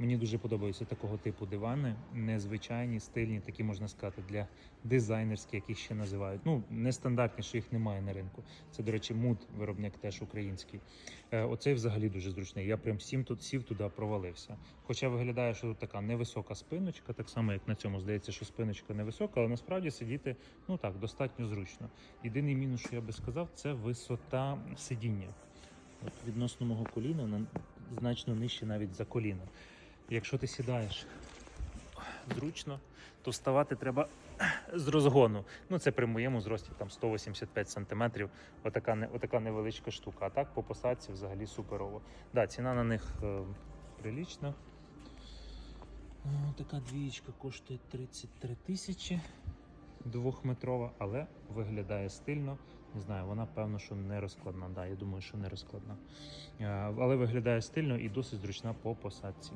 Мені дуже подобаються такого типу дивани, незвичайні, стильні, такі можна сказати, для дизайнерські, як їх ще називають. Ну, нестандартні, що їх немає на ринку. Це, до речі, муд, виробник теж український. Е, Оцей взагалі дуже зручний. Я прям сім тут сів туди, провалився. Хоча виглядає, що тут така невисока спиночка, так само як на цьому здається, що спиночка невисока, але насправді сидіти ну так достатньо зручно. Єдиний мінус, що я би сказав, це висота сидіння. От відносно мого коліна на значно нижче навіть за коліно. Якщо ти сідаєш зручно, то вставати треба з розгону. Ну, це при моєму зрості там 185 см. Отака, отака невеличка штука. А так по посадці взагалі суперово. Да, ціна на них е, прилічна. Така двієчка коштує 33 тисячі двохметрова, але виглядає стильно. Не знаю, вона певно, що не розкладна. Да, я думаю, що не розкладна. Е, Але виглядає стильно і досить зручна по посадці.